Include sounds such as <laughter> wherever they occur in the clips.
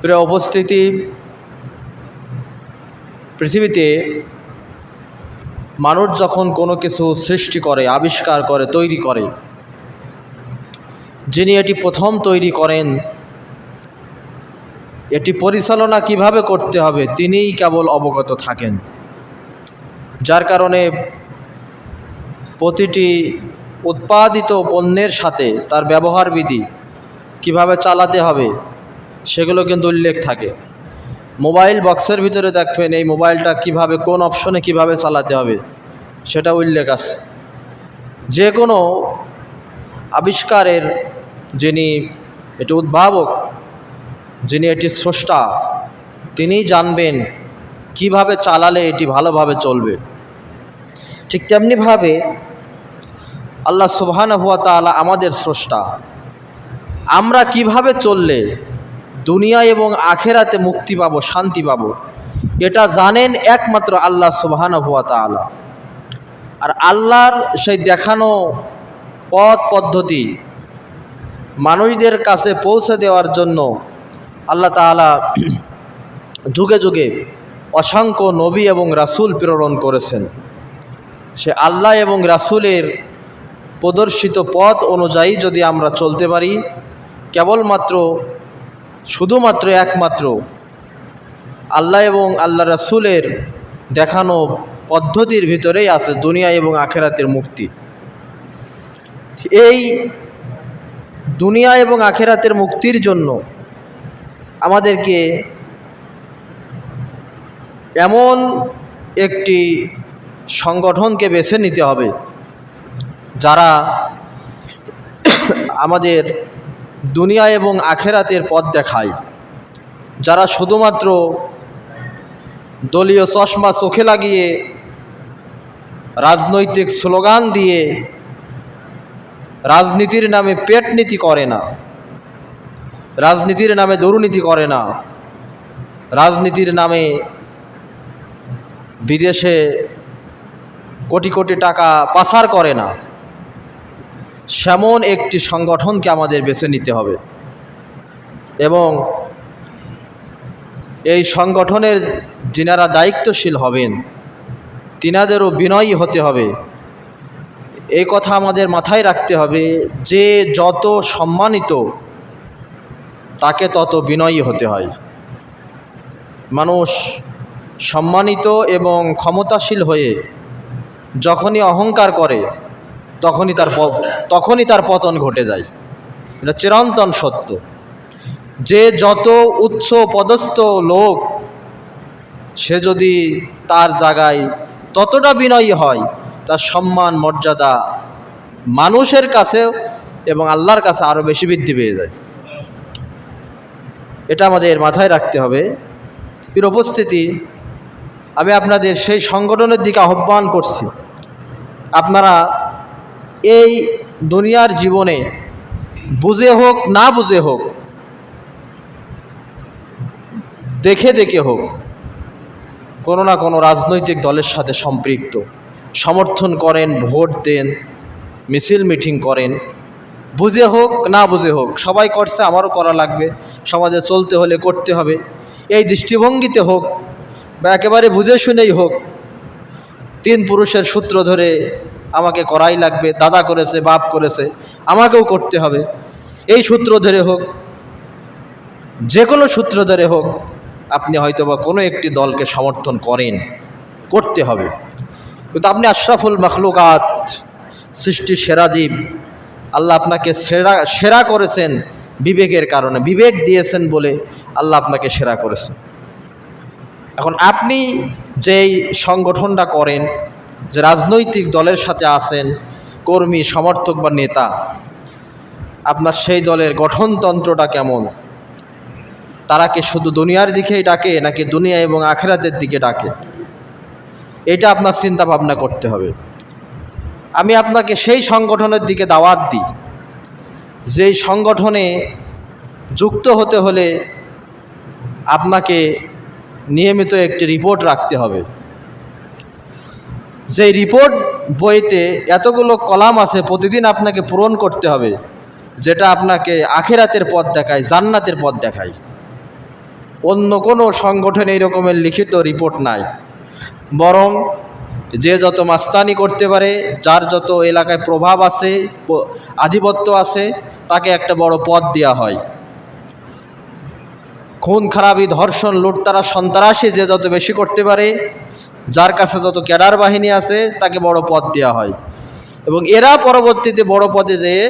প্রিয় উপস্থিতি, পৃথিবীতে মানুষ যখন কোনো কিছু সৃষ্টি করে, আবিষ্কার করে, তৈরি করে, যিনি এটি প্রথম তৈরি করেন, এটি পরিচালনা কীভাবে করতে হবে, তিনিই কেবল অবগত থাকেন। যার কারণে প্রতিটি উৎপাদিত পণ্যের সাথে তার ব্যবহার বিধি কীভাবে চালাতে হবে, সেগুলো কিন্তু উল্লেখ থাকে। মোবাইল বক্সের ভিতরে দেখবেন এই মোবাইলটা কীভাবে, কোন অপশনে কীভাবে চালাতে হবে, সেটা উল্লেখ আছে। যে কোনো আবিষ্কারের যিনি এটি উদ্ভাবক, যিনি এটি স্রষ্টা, তিনিই জানবেন কীভাবে চালালে এটি ভালোভাবে চলবে। ঠিক তেমনিভাবে আল্লাহ সুবহান হুয়া তাআলা আমাদের স্রষ্টা আমরা কীভাবে চললে দুনিয়া এবং আখেরাতে মুক্তি পাবো, শান্তি পাব, এটা জানেন একমাত্র আল্লাহ সুবহান হুয়া তাআলা। আর আল্লাহর সেই দেখানো পথ পদ্ধতি মানুষদের কাছে পৌঁছে দেওয়ার জন্য আল্লাহ তাআলা যুগে যুগে অসংখ্য নবী এবং রাসূল প্রেরণ করেছেন। সে আল্লাহ এবং রাসূলের প্রদর্শিত পথ অনুযায়ী যদি আমরা চলতে পারি কেবলমাত্র, শুধুমাত্র একমাত্র আল্লাহ এবং আল্লাহ রাসুলের দেখানো পদ্ধতির ভিতরেই আছে দুনিয়া এবং আখেরাতের মুক্তি। এই দুনিয়া এবং আখেরাতের মুক্তির জন্য আমাদেরকে এমন একটি সংগঠনকে বেছে নিতে হবে যারা আমাদের দুনিয়া এবং আখেরাতের পথ দেখায়। যারা শুধুমাত্র দলীয় চশমা চোখে লাগিয়ে রাজনৈতিক স্লোগান দিয়ে রাজনীতির নামে পেট নীতি করে না, রাজনীতির নামে দুর্নীতি করে না, রাজনীতির নামে বিদেশে কোটি কোটি টাকা পাচার করে না সেমন একটি সংগঠনকে আমাদের বেছে নিতে হবে। এবং এই সংগঠনের যিনারা দায়িত্বশীল হবেন, তিনাদেরও বিনয়ী হতে হবে। এই কথা আমাদের মাথায় রাখতে হবে যে যত সম্মানিত, তাকে তত বিনয়ী হতে হয়। মানুষ সম্মানিত এবং ক্ষমতাশীল হয়ে যখনই অহংকার করে তখনই তার তখনই তার পতন ঘটে যায়। এটা চিরন্তন সত্য। যে যত উচ্চ পদস্থ লোক, সে যদি তার জায়গায় ততটা বিনয়ী হয়, তার সম্মান, মর্যাদা মানুষের কাছেও এবং আল্লাহর কাছে আরও বেশি বৃদ্ধি পেয়ে যায়। এটা আমাদের মাথায় রাখতে হবে। এর উপস্থিতি আমি আপনাদের সেই সংগঠনের দিকে আহ্বান করছি। আপনারা এই দুনিয়ার জীবনে বুঝে হোক, না বুঝে হোক, দেখে দেখে হোক, কোনো না কোনো রাজনৈতিক দলের সাথে সম্পৃক্ত। সমর্থন করেন, ভোট দেন, মিছিল মিটিং করেন। বুঝে হোক, না বুঝে হোক, সবাই করছে, আমারও করা লাগবে। সমাজে চলতে হলে করতে হবে। এই দৃষ্টিভঙ্গিতে হোক বা একেবারে বুঝে শুনেই হোক, তিন পুরুষের সূত্র ধরে আমাকে করাই লাগবে, দাদা করেছে, বাপ করেছে, আমাকেও করতে হবে। এই সূত্র ধরে হোক, যে কোনো সূত্র ধরে হোক, আপনি হয়তো বা কোনো একটি দলকে সমর্থন করেন, করতে হবে। কিন্তু আপনি আশরাফুল মখলুকাত সৃষ্টির সেরা জীব, আল্লাহ আপনাকে সেরা সেরা করেছেন বিবেকের কারণে, বিবেক দিয়েছেন বলে আল্লাহ আপনাকে সেরা করেছেন। এখন আপনি যেই সংগঠনটা করেন যে রাজনৈতিক দলের সাথে আছেন কর্মী, সমর্থক বা নেতা, আপনার সেই দলের গঠনতন্ত্রটা কেমন? তারা কি শুধু দুনিয়ার দিকেই ডাকে, নাকি দুনিয়া এবং আখেরাতের দিকে ডাকে? এটা আপনার চিন্তা ভাবনা করতে হবে। আমি আপনাকে সেই সংগঠনের দিকে দাওয়াত দিই। যেই সংগঠনে যুক্ত হতে হলে আপনাকে নিয়মিত একটি রিপোর্ট রাখতে হবে। যেই রিপোর্ট বইতে এতগুলো কলাম আছে, প্রতিদিন আপনাকে পূরণ করতে হবে, যেটা আপনাকে আখেরাতের পথ দেখায়, জান্নাতের পথ দেখায়। অন্য কোনো সংগঠনে এই রকমের লিখিত রিপোর্ট নাই। বরং যে যত মাস্তানি করতে পারে, যার যত এলাকায় প্রভাব আছে আধিপত্য আছে, তাকে একটা বড় পদ দেওয়া হয়। খুন, খারাপি, ধর্ষণ, লুটতারা, সন্ত্রাসী যে যত বেশি করতে পারে যার কাছে যত ক্যাডার বাহিনী আছে, তাকে বড় পদ দেওয়া হয়। এবং এরা পরবর্তীতে বড় পদে যেয়ে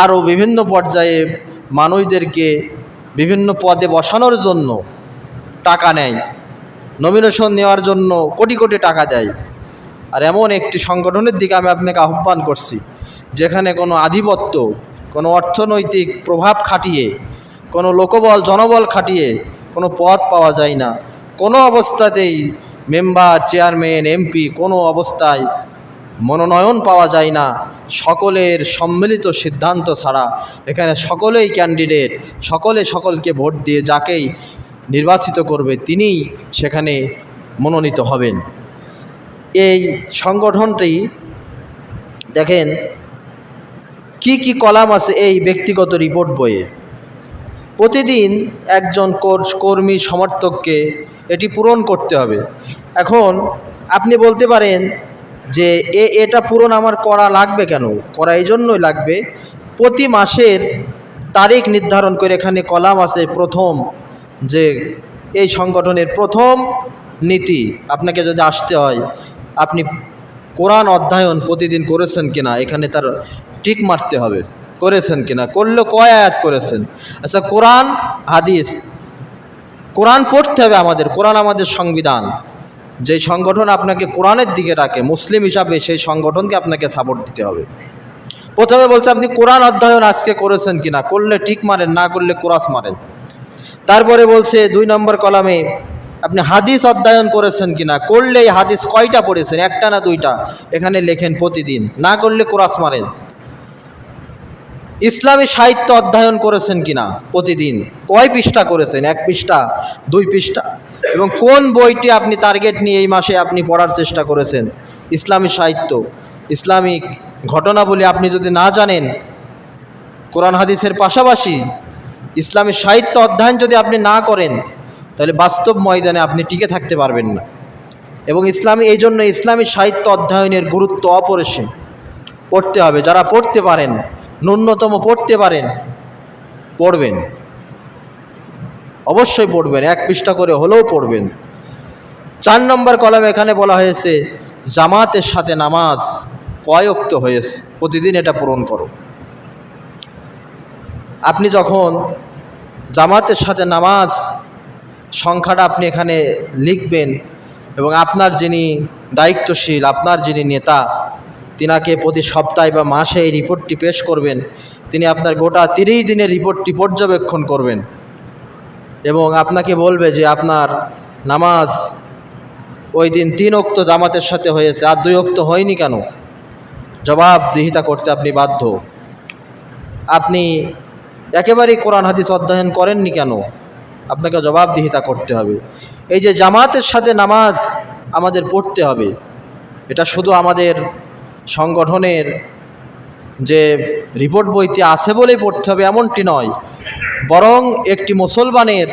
আরও বিভিন্ন পর্যায়ে মানুষদেরকে বিভিন্ন পদে বসানোর জন্য টাকা নেয়। নমিনেশন নেওয়ার জন্য কোটি কোটি টাকা দেয়। আর এমন একটি সংগঠনের দিকে আমি আপনাকে আহ্বান করছি, যেখানে কোনো আধিপত্য, কোনো অর্থনৈতিক প্রভাব খাটিয়ে, কোনো লোকবল, জনবল খাটিয়ে কোনো পদ পাওয়া যায় না। কোনো অবস্থাতেই মেম্বার, চেয়ারম্যান, এমপি কোনো অবস্থায় মনোনয়ন পাওয়া যায় না। সকলের সম্মিলিত সিদ্ধান্ত ছাড়া এখানে সকলেই ক্যান্ডিডেট সকলে সকলকে ভোট দিয়ে যাকেই নির্বাচিত করবে তিনিই সেখানে মনোনীত হবেন। এই সংগঠনটি, দেখেন, কি কি কলাম আছে এই ব্যক্তিগত রিপোর্ট বইয়ে? প্রতিদিন একজন কর্মী সমর্থককে এটি পূরণ করতে হবে। এখন আপনি বলতে পারেন যে, এ, এটা পূরণ আমার করা লাগবে কেন? করা এই জন্যই লাগবে। প্রতি মাসের তারিখ নির্ধারণ করে এখানে কলাম আছে প্রথম যে, এই সংগঠনের প্রথম নীতি। আপনাকে যদি আসতে হয়, আপনি কোরআন অধ্যয়ন প্রতিদিন করেছেন কিনা, এখানে তার টিক মারতে হবে। করেছেন কিনা? করলে কয় আয়াত করেছেন? আচ্ছা কোরআন, হাদিস, কোরআন পড়তে হবে আমাদের, কোরআন আমাদের সংবিধান। যেই সংগঠন আপনাকে কোরআনের দিকে রাখে, মুসলিম হিসাবে সেই সংগঠনকে আপনাকে সাপোর্ট দিতে হবে। প্রথমে বলছে আপনি কোরআন অধ্যয়ন আজকে করেছেন কিনা? করলে ঠিক মারেন না করলে কোরাস মারেন তারপরে বলছে, দুই নম্বর কলামে, আপনি হাদিস অধ্যয়ন করেছেন কিনা? করলে এই হাদিস কয়টা পড়েছেন? একটা না দুইটা? এখানে লেখেন প্রতিদিন। না করলে কোরাস মারেন ইসলামী সাহিত্য অধ্যয়ন করেছেন কিনা? প্রতিদিন কয় পৃষ্ঠা করেছেন? এক পৃষ্ঠা, দুই পৃষ্ঠা? এবং কোন বইটি আপনি টার্গেট নিয়ে এই মাসে আপনি পড়ার চেষ্টা করেছেন? ইসলামী সাহিত্য ইসলামিক ঘটনাবলী আপনি যদি না জানেন, কোরআন হাদিসের পাশাপাশি ইসলামী সাহিত্য অধ্যয়ন যদি আপনি না করেন, তাহলে বাস্তব ময়দানে আপনি টিকে থাকতে পারবেন না। এবং ইসলামী, এই জন্য ইসলামী সাহিত্য অধ্যয়নের গুরুত্ব অপরিসীম। পড়তে হবে। যারা পড়তে পারেন ন্যূনতম পড়তে পারেন। পড়বেন। অবশ্যই পড়বেন, এক পৃষ্ঠা করে হলেও পড়বেন। চার নম্বর কলম এখানে বলা হয়েছে, জামাতের সাথে নামাজ কয়ক্ত হয়েছে? প্রতিদিন এটা পূরণ করো। আপনি যখন জামাতের সাথে নামাজ সংখ্যাটা আপনি এখানে লিখবেন এবং আপনার যিনি দায়িত্বশীল, আপনার যিনি নেতা তিনাকে প্রতি সপ্তাহে বা মাসে এই রিপোর্টটি পেশ করবেন। তিনি আপনার গোটা তিরিশ দিনের রিপোর্টটি পর্যবেক্ষণ করবেন। এবং আপনাকে বলবে যে আপনার নামাজ ওই দিন তিন অক্ত জামাতের সাথে হয়েছে, আর দুই অক্ত হয়নি কেন? জবাবদিহিতা করতে আপনি বাধ্য। আপনি একেবারেই কোরআন হাদিস অধ্যয়ন করেননি কেন? আপনাকে জবাবদিহিতা করতে হবে। এই যে জামাতের সাথে নামাজ আমাদের পড়তে হবে, এটা শুধু আমাদের সংগঠনের যে রিপোর্ট বইতে আছে বলেই পড়তে হবে এমনটি নয়, বরং একটি মুসলমানের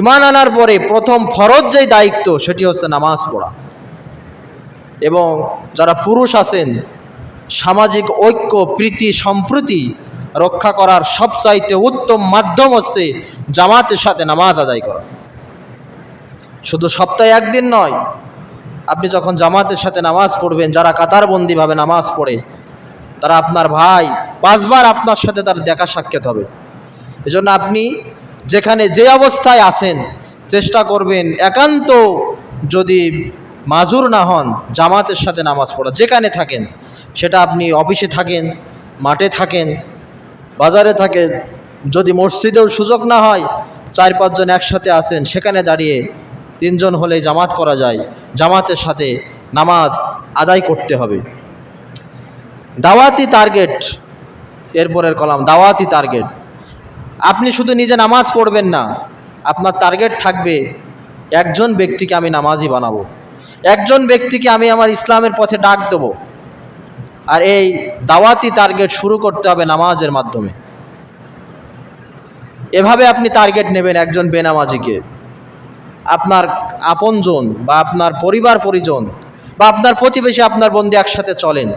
ইমান আনার পরে প্রথম ফরজ যেই দায়িত্ব সেটি হচ্ছে নামাজ পড়া। এবং যারা পুরুষ আছেন, সামাজিক ঐক্য, প্রীতি, সম্প্রীতি রক্ষা করার সবচাইতে উত্তম মাধ্যম হচ্ছে জামাতের সাথে নামাজ আদায় করা। শুধু সপ্তাহে একদিন নয় আপনি যখন জামাতের সাথে নামাজ পড়বেন, যারা কাতারবন্দিভাবে নামাজ পড়ে, তারা আপনার ভাই পাঁচবার আপনার সাথে তার দেখা সাক্ষাৎ হবে। এজন্য আপনি যেখানে যে অবস্থায় আছেন, চেষ্টা করবেন একান্ত যদি মাজুর না হন, জামাতের সাথে নামাজ পড়া। যেখানে থাকেন, সেটা আপনি অফিসে থাকেন, মাঠে থাকেন, বাজারে থাকেন, যদি মসজিদেও সুযোগ না হয়, চার পাঁচজন একসাথে আছেন, সেখানে দাঁড়িয়ে তিনজন হলে জামাত করা যায়, জামাতের সাথে নামাজ আদায় করতে হবে। দাওয়াতি টার্গেট এরপরের কলাম, দাওয়াতি টার্গেট আপনি শুধু নিজে নামাজ পড়বেন না, আপনার টার্গেট থাকবে একজন ব্যক্তিকে আমি নামাজি বানাবো, একজন ব্যক্তিকে আমি আমার ইসলামের পথে ডাক দেবো। আর এই দাওয়াতি টার্গেট শুরু করতে হবে নামাজের মাধ্যমে। এভাবে আপনি টার্গেট নেবেন একজন বেনামাজিকে। আপনার আপনজন বা আপনার পরিবার পরিজন বা আপনার প্রতিবেশী আপনার বন্ধু একসাথে চলেন।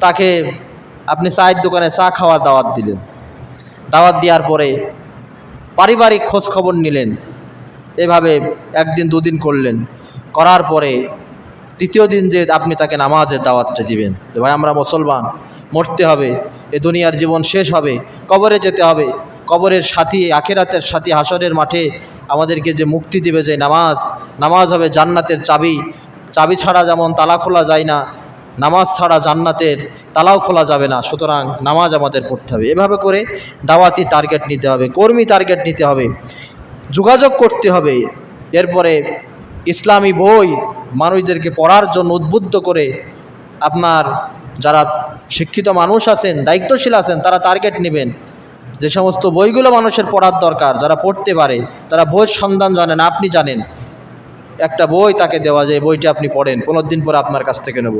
তাকে আপনি চায়ের দোকানে চা খাওয়ার দাওয়াত দিলেন। দাওয়াত দেওয়ার পরে পারিবারিক খোঁজ খবর নিলেন। এভাবে একদিন দুদিন করলেন। করার পরে তৃতীয় দিন যে আপনি তাকে নামাজের দাওয়াতটা দিবেন যে, ভাই, আমরা মুসলমান, মরতে হবে, এ দুনিয়ার জীবন শেষ হবে, কবরে যেতে হবে। কবরের সাথী, আখেরাতের সাথী, হাসরের মাঠে আমাদেরকে যে মুক্তি দিবে যে নামাজ নামাজ হবে জান্নাতের চাবি। চাবি ছাড়া যেমন তালা খোলা যায় না, নামাজ ছাড়া জান্নাতের তালাও খোলা যাবে না। সুতরাং নামাজ আমাদের পড়তে হবে। এভাবে করে দাওয়াতি টার্গেট নিতে হবে, কর্মী টার্গেট নিতে হবে, যোগাযোগ করতে হবে। এরপরে ইসলামী বই মানুষদেরকে পড়ার জন্য উদ্বুদ্ধ করে আপনার যারা শিক্ষিত মানুষ আছেন, দায়িত্বশীল আছেন, তারা টার্গেট নেবেন। যে সমস্ত বইগুলো মানুষের পড়ার দরকার, যারা পড়তে পারে, তারা বইয়ের সন্ধান জানেন। আপনি জানেন, একটা বই তাকে দেওয়া যায় বইটা আপনি পড়েন পনেরো দিন পরে আপনার কাছ থেকে নেব।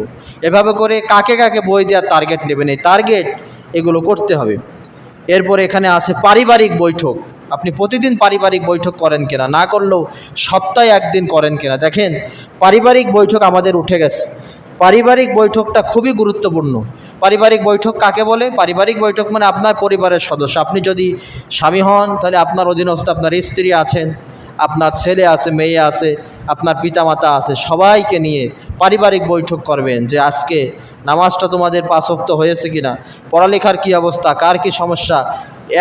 এভাবে করে কাকে কাকে বই দেওয়ার টার্গেট নেবেন, এই টার্গেট এগুলো করতে হবে। এরপরে এখানে আছে পারিবারিক বৈঠক। আপনি প্রতিদিন পারিবারিক বৈঠক করেন কিনা? না করলেও সপ্তাহে একদিন করেন কিনা? দেখেন, পারিবারিক বৈঠক আমাদের উঠে গেছে। পারিবারিক বৈঠকটা খুবই গুরুত্বপূর্ণ। পারিবারিক বৈঠক কাকে বলে? পারিবারিক বৈঠক মানে আপনার পরিবারের সদস্য। আপনি যদি স্বামী হন, তাহলে আপনার অধীনস্থ, আপনার স্ত্রী আছেন, আপনার ছেলে আছে, মেয়ে আছে, আপনার পিতামাতা আছে, সবাইকে নিয়ে পারিবারিক বৈঠক করবেন যে আজকে নামাজটা তোমাদের পাশক্ত হয়েছে কিনা? পড়ালেখার কি অবস্থা? কার কি সমস্যা?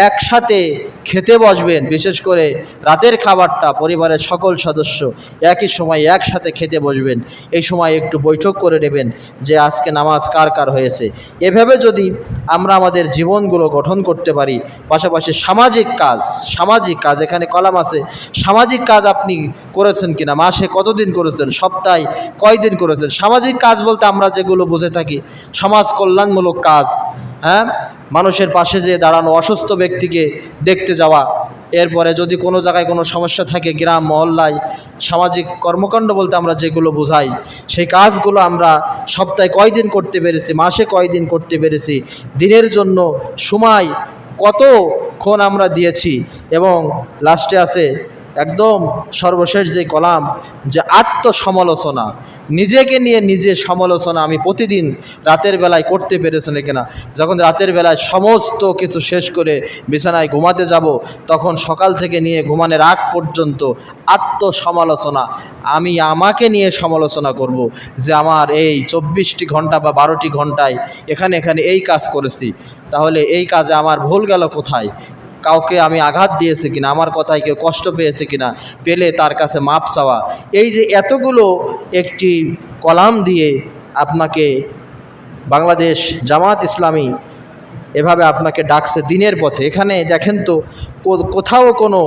একসাথে খেতে বসবেন, বিশেষ করে রাতের খাবারটা পরিবারের সকল সদস্য একই সময় একসাথে খেতে বসবেন। এই সময় একটু বৈঠক করে নেবেন যে আজকে নামাজ কার কার হয়েছে। এভাবে যদি আমরা আমাদের জীবনগুলো গঠন করতে পারি, পাশাপাশি সামাজিক কাজ সামাজিক কাজ, এখানে কলাম আছে, সামাজিক কাজ আপনি করেছেন কিনা? মাসে কতদিন করেছেন? সপ্তাহে কয়দিন করেছেন? সামাজিক কাজ বলতে আমরা যেগুলো বুঝে থাকি সমাজ কল্যাণমূলক কাজ হ্যাঁ? মানুষের পাশে যে দাঁড়ানো অসুস্থ ব্যক্তিকে দেখতে যাওয়া। এরপরে যদি কোনো জায়গায় কোনো সমস্যা থাকে, গ্রাম, মহল্লায়, সামাজিক কর্মকাণ্ড বলতে আমরা যেগুলো বোঝাই, সেই কাজগুলো আমরা সপ্তাহে কয়দিন করতে পেরেছি, মাসে কয়দিন করতে পেরেছি, দিনের জন্য সময় কতক্ষণ আমরা দিয়েছি এবং লাস্টে আছে একদম সর্বশেষ যে কলাম, যে আত্মসমালোচনা। নিজেকে নিয়ে নিজে সমালোচনা আমি প্রতিদিন রাতের বেলায় করতে পেরেছেন কিনা যখন রাতের বেলায় সমস্ত কিছু শেষ করে বিছানায় ঘুমাতে যাব, তখন সকাল থেকে নিয়ে ঘুমানোর আগ পর্যন্ত আত্মসমালোচনা। আমি আমাকে নিয়ে সমালোচনা করব যে আমার এই চব্বিশটি ঘণ্টা বা বারোটি ঘন্টায় এখানে এখানে এই কাজ করেছি। তাহলে এই কাজে আমার ভুল গেল কোথায়? কাউকে আমি আঘাত দিয়েছি কিনা, আমার কথায় কেউ কষ্ট পেয়েছে কিনা, পেলে তার কাছে মাপ চাওয়া। এই যে এতগুলো একটি কলাম দিয়ে আপনাকে বাংলাদেশ জামাত ইসলামী এভাবে আপনাকে ডাকছে দিনের পথে। এখানে দেখেন তো কোথাও কোনো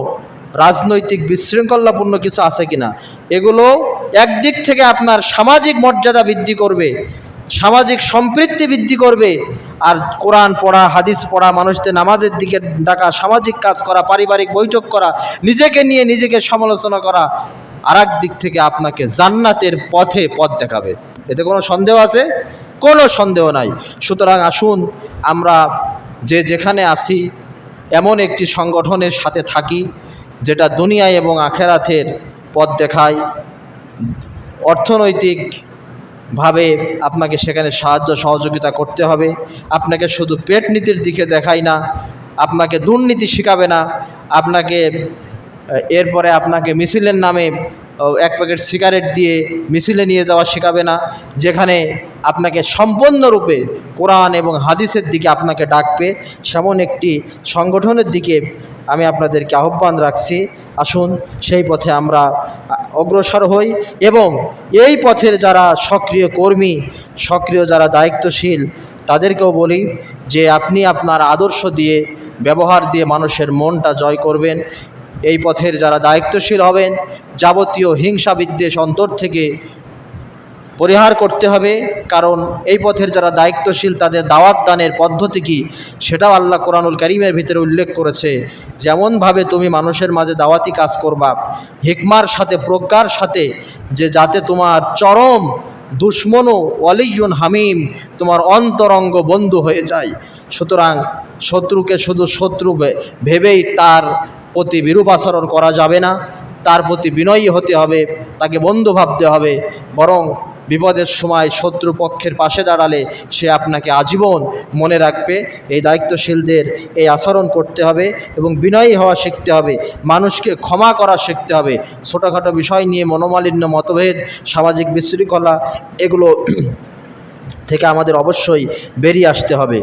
রাজনৈতিক বিশৃঙ্খলাপূর্ণ কিছু আছে কিনা? এগুলো একদিক থেকে আপনার সামাজিক মর্যাদা বৃদ্ধি করবে। সামাজিক সম্পৃক্তি বৃদ্ধি করবে আর কোরআন পড়া, হাদিস পড়া, মানুষদের নামাজের দিকে ডাকা, সামাজিক কাজ করা, পারিবারিক বৈঠক করা, নিজেকে নিয়ে নিজেকে সমালোচনা করা আর দিক থেকে আপনাকে জান্নাতের পথে পথ দেখাবে। এতে কোনো সন্দেহ আছে? কোনো সন্দেহ নাই। সুতরাং আসুন, আমরা যে যেখানে আছি, এমন একটি সংগঠনের সাথে থাকি, যেটা দুনিয়ায় এবং আখেরাতের পথ দেখায়। অর্থনৈতিকভাবে আপনাকে সেখানে সাহায্য সহযোগিতা করতে হবে। আপনাকে শুধু পেট নীতির দিকে দেখাই না, আপনাকে দুর্নীতি শেখাবে না। আপনাকে এরপরে আপনাকে মিছিলের নামে এক প্যাকেট সিগারেট দিয়ে মিছিলে নিয়ে যাওয়া শেখাবে না, যেখানে আপনাকে সম্পূর্ণরূপে কোরআন এবং হাদিসের দিকে আপনাকে ডাকবে। সেমন একটি সংগঠনের দিকে আমি আপনাদেরকে আহ্বান রাখছি, আসুন সেই পথে আমরা অগ্রসর হই এবং এই পথের যারা সক্রিয় কর্মী, সক্রিয় যারা দায়িত্বশীল, তাদেরকেও বলি যে আপনি আপনার আদর্শ দিয়ে, ব্যবহার দিয়ে মানুষের মনটা জয় করবেন। এই পথের যারা দায়িত্বশীল হবেন, যাবতীয় হিংসা বিদ্বেষ অন্তর থেকে পরিহার করতে হবে, কারণ এই পথের যারা দায়িত্বশীল, তাদের দাওয়াত দানের পদ্ধতি কি, সেটাও আল্লাহ কোরআনুল করিমের ভিতরে উল্লেখ করেছে। যেমনভাবে তুমি মানুষের মাঝে দাওয়াতি কাজ করবা, হিকমার সাথে, প্রজ্ঞার সাথে, যে যাতে তোমার চরম দুশ্মনও অলিয়ন হামিম তোমার অন্তরঙ্গ বন্ধু হয়ে যায়। সুতরাং শত্রুকে শুধু শত্রু ভেবেই তার প্রতি বিরূপ আচরণ করা যাবে না, তার প্রতি বিনয়ী হতে হবে, তাকে বন্ধু ভাবতে হবে, বরং বিপদের সময় শত্রু পক্ষের পাশে দাঁড়ালে সে আপনাকে আজীবন মনে রাখবে। এই দায়িত্বশীলদের এই আচরণ করতে হবে এবং বিনয়ী হওয়া শিখতে হবে, মানুষকে ক্ষমা করা শিখতে হবে। ছোটোখাটো বিষয় নিয়ে মনোমালিন্য, মতভেদ, সামাজিক বিশৃঙ্খলা, এগুলো <clears throat> থেকে আমাদের অবশ্যই বেরিয়ে আসতে হবে।